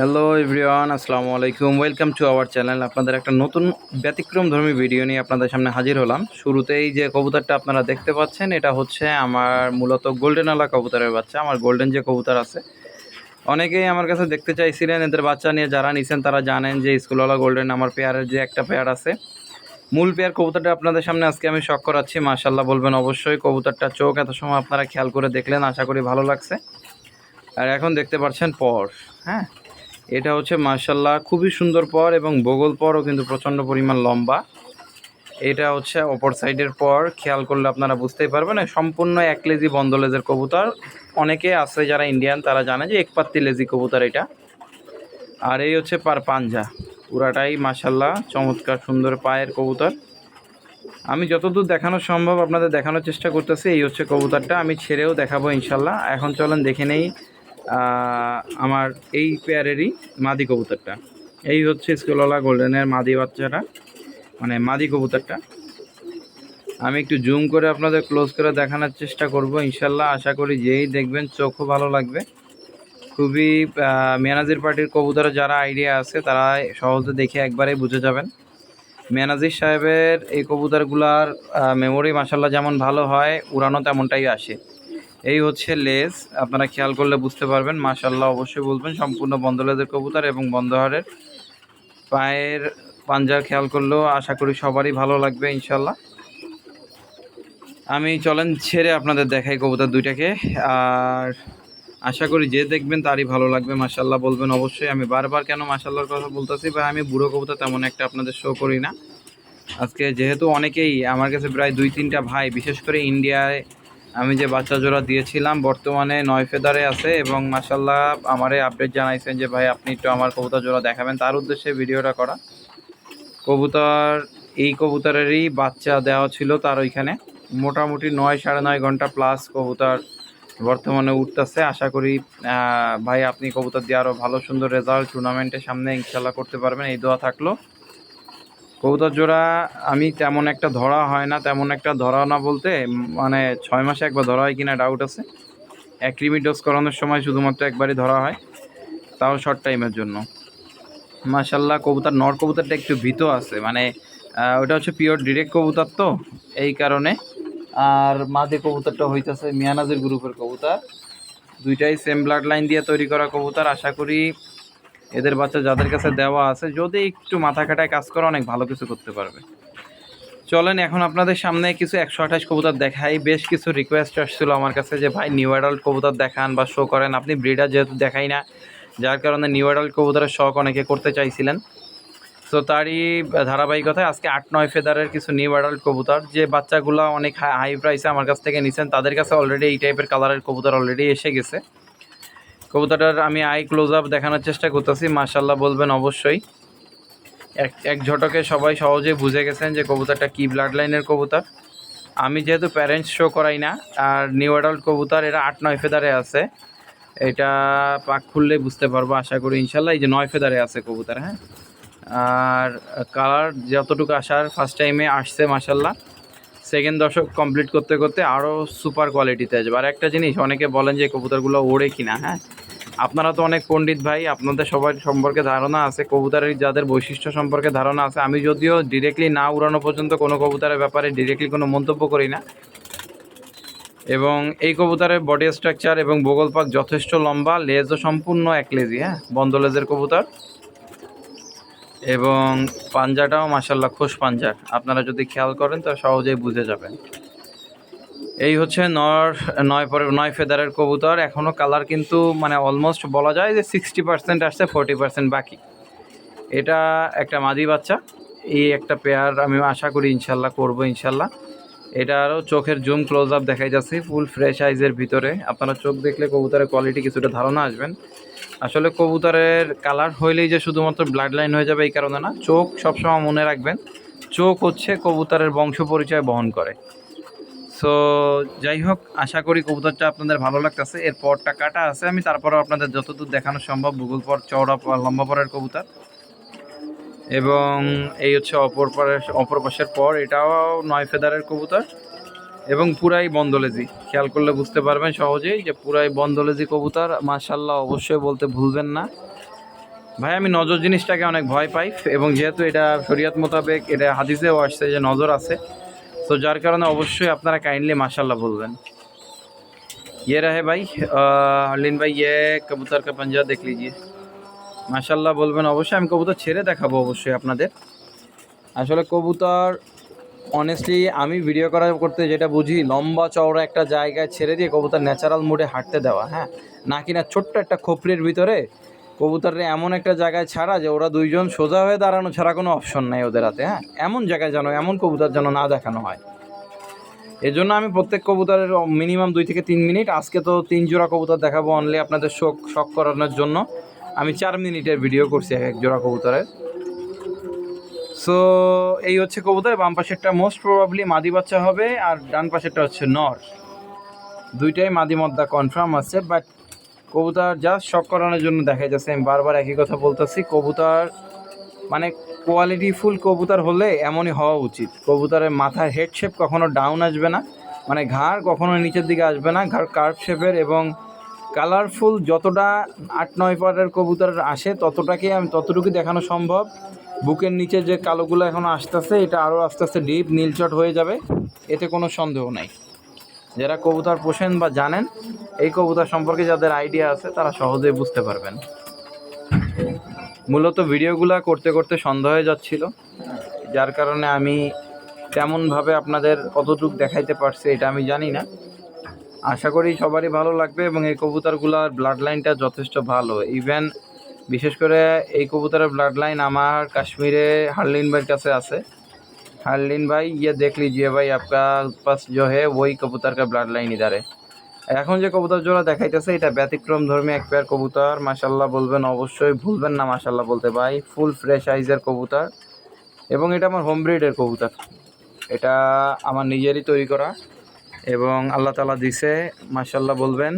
Hello everyone আসসালামু আলাইকুম welcome to our channel আপনাদের একটা নতুন ব্যতিক্রম ধর্মী ভিডিও নিয়ে আপনাদের সামনে হাজির হলাম। শুরুতেই যে কবুতরটা আপনারা দেখতে পাচ্ছেন, এটা হচ্ছে আমার মূলত গোল্ডেন আলা কবুতরের বাচ্চা, আমার গোল্ডেন যে কবুতর আছে। অনেকেই আমার কাছে দেখতে চাইছিলেন, এদের বাচ্চা নিয়ে যারা নিছেন, তারা জানেন যে স্কুলওয়ালা গোল্ডেন আমার পেয়ারের যে একটা পেয়ার আছে। মূল পেয়ার কবুতরটা আপনাদের সামনে আজকে আমি শখ করাচ্ছি। মাশাল্লাহ বলবেন অবশ্যই কবুতরটা চোখ এত সময় আপনারা খেয়াল করে দেখলেন, আশা করি ভালো লাগছে। আর এখন দেখতে পাচ্ছেন পর হ্যাঁ? এটা হচ্ছে মার্শাল্লাহ খুবই সুন্দর পর এবং বগল পরও কিন্তু প্রচণ্ড পরিমাণ লম্বা। এটা হচ্ছে অপর সাইডের পর, খেয়াল করলে আপনারা বুঝতেই পারবেন। সম্পূর্ণ এক লেজি বন্ধ লেজের কবুতর। অনেকে আছে যারা ইন্ডিয়ান তারা জানে যে একপাত্তি লেজি কবুতর এটা। আর এই হচ্ছে পার পাঞ্জা। পুরাটাই মাশাল্লাহ চমৎকার সুন্দর পায়ের কবুতর। আমি যতদূর দেখানো সম্ভব আপনাদের দেখানোর চেষ্টা করতেছি। এই হচ্ছে কবুতরটা। আমি ছেড়েও দেখাবো ইনশাল্লাহ এখন চলেন দেখে নেই আমার এই পেয়ারেরই মাদি কবুতরটা। এই হচ্ছে স্কুলওয়ালা গোল্ডেনের মাদি বাচ্চাটা মানে মাদি কবুতরটা। আমি একটু জুম করে আপনাদের ক্লোজ করে দেখানোর চেষ্টা করব, ইনশাল্লাহ আশা করি যেই দেখবেন চোখও ভালো লাগবে। খুবই মেনাজির পার্টির কবুতরের যারা আইডিয়া আছে, তারা সহজে দেখে একবারেই বুঝে যাবেন। মেনাজির সাহেবের এই কবুতরগুলার মেমোরি মাসাল্লাহ যেমন ভালো হয় উড়ানো তেমনটাই আসে। এই হচ্ছে লেজ। আপনারা খেয়াল করলে বুঝতে পারবেন। মাশাল্লাহ অবশ্যই বলবেন। সম্পূর্ণ বন্ধ লেজের কবুতর এবং বন্ধহারের পায়ের পাঞ্জা খেয়াল করলেও আশা করি সবারই ভালো লাগবে ইনশাল্লাহ আমি চলেন, ছেড়ে আপনাদের দেখাই কবুতর দুইটাকে। আর আশা করি যে দেখবেন তারই ভালো লাগবে মাশাল্লাহ বলবেন। অবশ্যই আমি বারবার কেন মাশাল্লাহর কথা বলতেছি? বা আমি বুড়ো কবুতর, তেমন একটা আপনাদের শো করি না। আজকে যেহেতু অনেকেই, আমার কাছে প্রায় দুই তিনটা ভাই, বিশেষ করে ইন্ডিয়ায় আমি যে বাচ্চা জোড়া দিয়েছিলাম, বর্তমানে নয় ফেদারে আছে এবং মাসাল্লাহ আমারে আপডেট জানাইছেন যে, ভাই, আপনি একটু আমার কবুতর জোড়া দেখাবেন। তার উদ্দেশ্যে ভিডিওটা করা। কবুতর, এই কবুতরেরই বাচ্চা দেওয়া ছিল তার ওইখানে। মোটামুটি নয় সাড়ে নয় ঘণ্টা প্লাস কবুতর বর্তমানে উঠতেছে। আশা করি ভাই, আপনি কবুতর দিয়ে আরও ভালো সুন্দর রেজাল্ট টুর্নামেন্টের সামনে ইনশাল্লাহ করতে পারবেন। এই দোয়া থাকল। কবুতর জোড়া আমি তেমন একটা ধরা হয় না, তেমন একটা ধরা না বলতে মানে ছয় মাসে একবার ধরা হয় কিনা ডাউট আছে। এক ডোজ করানোর সময় শুধুমাত্র একবারই ধরা হয়, তাও শর্ট টাইমের জন্য। মাশাল্লাহ কবুতর, নর কবুতরটা একটু ভীত আছে মানে ওটা হচ্ছে পিওর ডিরেক্ট কবুতর তো, এই কারণে। আর মাদি কবুতরটা হইতেছে মিয়ানাজের গ্রুপের কবুতর। দুইটাই সেম ব্লাড লাইন দিয়ে তৈরি করা কবুতর, আশা করি এদের বাচ্চা যাদের কাছে দেওয়া আছে, যদি একটু মাথা কাটায় কাজ করে, অনেক ভালো কিছু করতে পারবে। চলেন, এখন আপনাদের সামনে কিছু একশো আঠাশ কবুতর দেখাই। বেশ কিছু রিকোয়েস্ট আসছিল আমার কাছে যে, ভাই নিউ অ্যাডাল্ট কবুতর দেখান বা শো করেন। আপনি ব্রিডার যেহেতু দেখাই না, যার কারণে নিউ অ্যাডাল্ট কবুতরের শখ অনেকে করতে চাইছিলেন। তো তারই ধারাবাহিকতায় আজকে আট নয় ফেদারের কিছু নিউ অ্যাডাল্ট কবুতর, যে বাচ্চাগুলো অনেক হাই প্রাইসে আমার কাছ থেকে নিছেন, তাদের কাছে অলরেডি এই টাইপের কালারের কবুতর অলরেডি এসে গেছে। কবুতরটার আমি আই ক্লোজ আপ দেখানোর চেষ্টা করতেছি মার্শাল্লাহ বলবেন অবশ্যই। এক এক ঝটকে সবাই সহজেই বুঝে গেছেন যে কবুতরটা কি ব্লাড লাইনের কবুতর। আমি যেহেতু প্যারেন্টস শো করাই না, আর নিউ অ্যাডাল্ট কবুতর, এরা আট, নয় ফেদারে আছে। এটা পাক খুললে বুঝতে পারব, আশা করি ইনশাল্লাহ এই যে নয় ফেদারে আছে কবুতর হ্যাঁ? আর কালার যতটুকু আসার ফার্স্ট টাইমে আসছে মাসাল্লাহ সেকেন্ড দশক কমপ্লিট করতে করতে আরও সুপার কোয়ালিটিতে আসবে। আর একটা জিনিস, অনেকে বলেন যে কবুতরগুলো ওড়ে কিনা হ্যাঁ? আপনারা তো অনেক পণ্ডিত ভাই, আপনাদের সবার সম্পর্কে ধারণা আছে, কবুতরের যাদের বৈশিষ্ট্য সম্পর্কে ধারণা আছে। আমি যদিও ডিরেক্টলি না উড়ানো পর্যন্ত কোনো কবুতরের ব্যাপারে ডিরেক্টলি কোনো মন্তব্য করি না। এবং এই কবুতরের বডি স্ট্রাকচার এবং বগল পাক যথেষ্ট লম্বা, লেজও সম্পূর্ণ এক লেজি হ্যাঁ? বন্ধ লেজের কবুতর। এবং পাঞ্জাটাও মাসাল্লাহ খোস পাঞ্জার আপনারা যদি খেয়াল করেন, তো সহজেই বুঝে যাবেন। এই হচ্ছে নর, নয় পরে, নয় ফেদারের কবুতর। এখনও কালার কিন্তু মানে অলমোস্ট বলা যায় যে সিক্সটি পার্সেন্ট আসছে ফোরটি পার্সেন্ট বাকি। এটা একটা মাদি বাচ্চা। এই একটা পেয়ার আমি আশা করি ইনশাল্লাহ করব ইনশাল্লাহ এটা আরও চোখের জুম ক্লোজ আপ দেখাই যাচ্ছে ফুল ফ্রেশ আইজের ভিতরে। আপনারা চোখ দেখলে কবুতরের কোয়ালিটি কিছুটা ধারণা আসবেন। আসলে কবুতরের কালার হইলেই যে শুধুমাত্র ব্লাড লাইন হয়ে যাবে এই কারণে না, চোখ সবসময় মনে রাখবেন। চোখ হচ্ছে কবুতরের বংশ পরিচয় বহন করে। সো যাই হোক, আশা করি কবুতরটা আপনাদের ভালো লাগতেছে। এর পরটা কাটা আছে, আমি তারপরেও আপনাদের যতদূর দেখানো সম্ভব, ভূগোল পর, চওড়া লম্বা পরের কবুতর। এবং এই হচ্ছে অপর পরের, অপর পাশের পর, এটাও নয় ফেদারের কবুতর। এবং পুরাই বন্দলেজি খেয়াল করলে বুঝতে পারবেন সহজেই যে পুরাই বন্দলেজি কবুতর মাশাল্লাহ অবশ্যই বলতে ভুলবেন না ভাই আমি নজর জিনিসটাকে অনেক ভয় পাই এবং যেহেতু এটা শরিয়ত মোতাবেক এটা হাদিসেও আসছে যে নজর আছে তো যার কারণে অবশ্যই আপনারা কাইন্ডলি মাশাল্লাহ বলবেন ये रहे भाई हरलिन भाई ये कबूतर का पंजा देख लीजिए মাশাল্লাহ বলবেন অবশ্যই আমি কবুতর ছেড়ে দেখাবো অবশ্যই আপনাদের আসলে কবুতর অনেস্টলি আমি ভিডিও করা করতে যেটা বুঝি, লম্বা চওড়া একটা জায়গায় ছেড়ে দিয়ে কবুতর ন্যাচারাল মুডে হাঁটতে দেওয়া হ্যাঁ? না কিনা ছোট্ট একটা খোপড়ির ভিতরে কবুতরের এমন একটা জায়গায় ছাড়া যে ওরা দুইজন সোজা হয়ে দাঁড়ানো ছাড়া কোনো অপশন নাই ওদের হাতে হ্যাঁ? এমন জায়গায় যেন, এমন কবুতর যেন না দেখানো হয়। এই জন্য আমি প্রত্যেক কবুতরের মিনিমাম দুই থেকে তিন মিনিট আজকে তো তিন জোড়া কবুতর দেখাবো অনলি আপনাদের শোক, শখ করানোর জন্য। আমি চার মিনিটের ভিডিও করছি এক এক জোড়া কবুতরের। সো এই হচ্ছে কবুতর, বাম পাশেরটা মোস্ট প্রবাবলি মাদি বাচ্চা হবে আর ডান পাশেরটা হচ্ছে নর। দুইটাই মাদি মদ্দা কনফার্ম আছে বাট কবুতর জাস্ট শখ করানোর জন্য দেখা যাচ্ছে আমি বারবার একই কথা বলতেছি, কবুতর মানে কোয়ালিটি ফুল কবুতর হলে এমনই হওয়া উচিত। কবুতরের মাথার হেড শেপ কখনো ডাউন আসবে না মানে ঘাড় কখনো নিচের দিকে আসবে না, ঘাড় কার্ভ শেপের এবং কালারফুল যতটা আট নয় পারের কবুতর আসে, ততটাকে আমি ততটুকু দেখানো সম্ভব। বুকের নিচে যে কালোগুলো এখন আসতেছে, এটা আরও আস্তে আস্তে ডিপ নীলচট হয়ে যাবে। এতে কোনো সন্দেহ নাই। যারা কবুতর পোষেন বা জানেন, এই কবুতর সম্পর্কে যাদের আইডিয়া আছে, তারা সহজেই বুঝতে পারবেন। মূলত ভিডিওগুলো করতে করতে সন্দেহ হয়ে যাচ্ছিল। যার কারণে আমি তেমনভাবে আপনাদের কতটুকু দেখাইতে পারছি, এটা আমি জানি না। আশা করি সবারই ভালো লাগবে এবং এই কবুতরগুলোর ব্লাড লাইনটা যথেষ্ট ভালো। ইভেন বিশেষ করে এই কবুতরের ব্লাড লাইন আমার কাশ্মীরে হারলিন ভাইয়ের কাছে আছে हार्लिन भाई ये देख लीजिए भाई आपका पास जो है वही कबूतर का ब्लड लाइन इधर है এখন যে কবুতর জোড়া দেখাইতেছে এটা ব্যতিক্রম ধর্মী এক পেয়ার কবুতর মাশাল্লাহ বলবেন অবশ্যই ভুলবেন না মাশাল্লাহ বলতে ভাই ফুল ফ্রেশ আইজের কবুতর এবং এটা আমার হোম ব্রিডের কবুতর এটা আমার নিজেরই তৈরি করা এবং আল্লাহ তালা দিছে মাশাল্লাহ বলবেন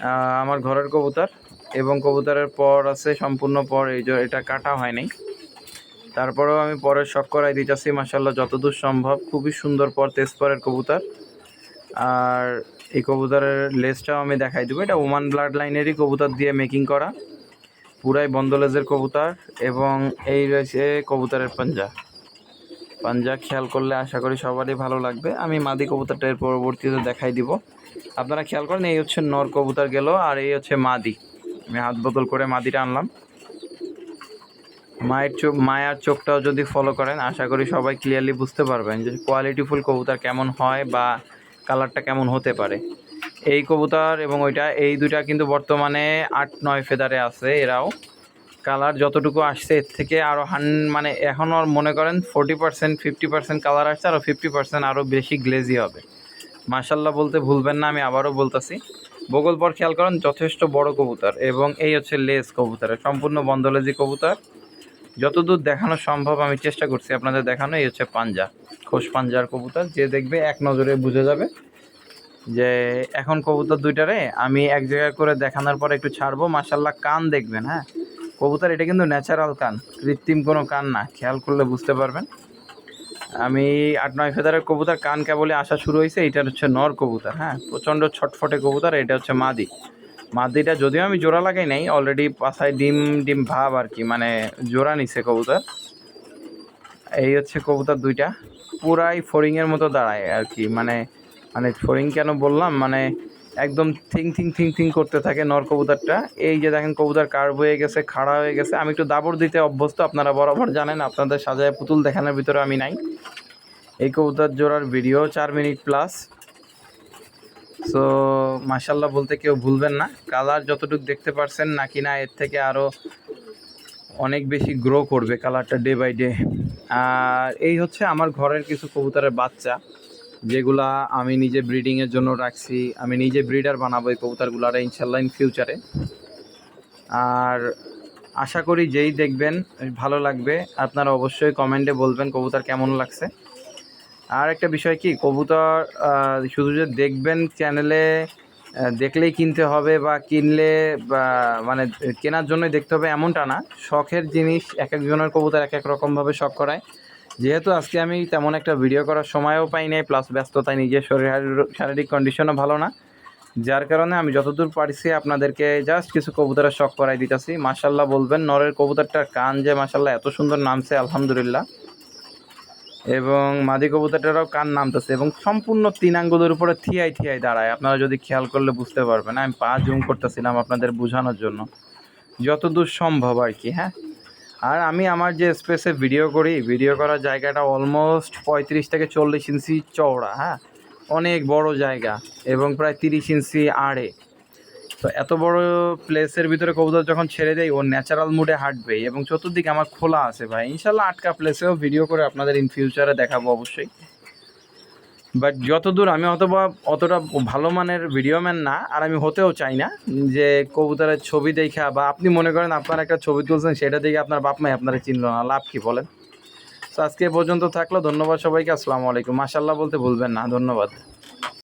আহ, আমার ঘরের কবুতর এবং কবুতরের পর আছে, সম্পূর্ণ পর এই যে এটা কাটা হয়নি। তারপরেও আমি পরের শখ করাই দিতেছি মাসাল্লাহ যতদূর সম্ভব। খুবই সুন্দর পর তেজপরের কবুতর। আর এই কবুতরের লেজটাও আমি দেখাই দেবো। এটা ওমান ব্লাড লাইনেরই কবুতর দিয়ে মেকিং করা। পুরাই বন্ধ লেজের কবুতর এবং এই রয়েছে কবুতরের পাঞ্জা। পাঞ্জা খেয়াল করলে আশা করি সবারই ভালো লাগবে। আমি মাদি কবুতরটা এর পরবর্তীতে দেখাই দিব। আপনারা খেয়াল করেন, এই হচ্ছে নর কবুতর গেল আর এই হচ্ছে মাদি। আমি হাত বোতল করে মাদিটা আনলাম। মায়ের চোখ, মায়ার চোখটাও যদি ফলো করেন, আশা করি সবাই ক্লিয়ারলি বুঝতে পারবেন যে কোয়ালিটিফুল কবুতর কেমন হয় বা কালারটা কেমন হতে পারে। এই কবুতর এবং ওইটা, এই দুইটা কিন্তু বর্তমানে আট, নয় ফেদারে আছে এরাও। কালার যতটুকু আসছে, এর থেকে আরও হান মানে এখন আর মনে করেন forty percent fifty percent colour আসছে আরও ফিফটি পার্সেন্ট আরও বেশি গ্লেজি হবে। মার্শাল্লাহ বলতে ভুলবেন না, আমি আবারও বলতেছি। বগল পর খেয়াল করেন, যথেষ্ট বড় কবুতর এবং এই হচ্ছে লেস কবুতরের সম্পূর্ণ বন্ধলেজি কবুতর। যতদূর দেখানো সম্ভব আমি চেষ্টা করছি আপনাদের দেখানো, এই হচ্ছে পাঞ্জা খোস পাঞ্জার কবুতর, যে দেখবে এক নজরে বুঝে যাবে যে এখন কবুতর দুইটারে আমি এক জায়গায় করে দেখানোর পর একটু ছাড়বো মাসাল্লাহ কান দেখবেন হ্যাঁ? কবুতর এটা কিন্তু ন্যাচারাল কান, কৃত্রিম কোনো কান না, খেয়াল করলে বুঝতে পারবেন। আমি আট, নয় ফেদারের কবুতর, কান কেবলই আসা শুরু হয়েছে এটা হচ্ছে নর কবুতর হ্যাঁ? প্রচণ্ড ছটফটে কবুতর, এটা হচ্ছে মাদি। মাদিটা যদিও আমি জোড়া লাগাই নাই অলরেডি পাশায় ডিম ডিম ভাব আর কি মানে জোড়া নিছে কবুতর। এই হচ্ছে কবুতর দুইটা, পুরাই ফড়িংয়ের মতো দাঁড়ায় আর কি মানে মানে ফড়িং কেন বললাম মানে একদম থিং থিং থিং থিং করতে থাকে নর কবুতরটা। এই যে দেখেন কবুতর কার্ভ হয়ে গেছে, খাড়া হয়ে গেছে। আমি একটু দাবর দিতে অভ্যস্ত, আপনারা বরাবর জানেন, আপনাদের সাজায় পুতুল দেখানোর ভিতরে আমি নাই। এই কবুতর জোড়ার ভিডিও, চার মিনিট প্লাস সো মাশাল্লাহ বলতে কেউ ভুলবেন না। কালার যতটুকু দেখতে পারছেন, নাকি না, এর থেকে আরও অনেক বেশি গ্রো করবে কালারটা ডে বাই ডে আর এই হচ্ছে আমার ঘরের কিছু কবুতরের বাচ্চা। যেগুলা আমি নিজে ব্রিডিংয়ের জন্য রাখছি, আমি নিজে ব্রিডার বানাবো এই কবুতরগুলার ইনশাল্লাহ ইন ফিউচারে আর আশা করি যেই দেখবেন, ভালো লাগবে, আপনারা অবশ্যই কমেন্টে বলবেন কবুতর কেমন লাগছে। আর একটা বিষয় কি, কবুতর শুধু যে দেখবেন চ্যানেলে দেখলেই কিনতে হবে বা কিনলে বা মানে কেনার জন্যই দেখতে হবে এমনটা না। শখের জিনিস, এক একজনের কবুতর এক এক রকমভাবে শখ করায়। যেহেতু আজকে আমি তেমন একটা ভিডিও করার সময়ও পাই নাই প্লাস ব্যস্ততায় নিজের শরীর, শারীরিক কন্ডিশনও ভালো না। যার কারণে আমি যতদূর পারছি আপনাদেরকে জাস্ট কিছু কবুতরের শখ করাই দিতেছি। মাসাল্লাহ বলবেন, নরের কবুতরটার কান যে মাসাল্লাহ এত সুন্দর নামছে, আলহামদুলিল্লাহ। এবং মাদি কবুতরটারও কান নামতেছে এবং সম্পূর্ণ তিন আঙ্গুলের উপরে থিয়াই থিয়াই দাঁড়ায়। আপনারা যদি খেয়াল করলে বুঝতে পারবেন। আমি পা জুম করতেছিলাম আপনাদের বোঝানোর জন্য। যতদূর সম্ভব আর কি হ্যাঁ? আর আমি আমার যে স্পেসে ভিডিও করি ভিডিও করার জায়গাটা অলমোস্ট পঁয়ত্রিশ থেকে চল্লিশ ইঞ্চি চওড়া হ্যাঁ? অনেক বড় জায়গা এবং প্রায় তিরিশ ইঞ্চি আড়ে। তো এত বড় প্লেসের ভিতরে কবুতর যখন ছেড়ে দেয়, ও ন্যাচারাল মুডে হাঁটবে এবং চতুর্দিকে আমার খোলা আছে ভাই। ইনশাল্লাহ আটকা প্লেসেও ভিডিও করে আপনাদের ইন ফিউচারে দেখাবো অবশ্যই। বাট যতদূর আমি অথবা অতটা ভালো মানের ভিডিও ম্যান না, আর আমি হতেও চাই না যে কবুতরের ছবি দেখা, বা আপনি মনে করেন আপনার একটা ছবি তুলছেন, সেটা দেখে আপনার বাপ মাই আপনারা চিনল না, লাভ কি বলেন? তো আজকে পর্যন্ত থাকল, ধন্যবাদ সবাইকে, আসসালামু আলাইকুম। মাসাল্লাহ বলতে ভুলবেন না, ধন্যবাদ।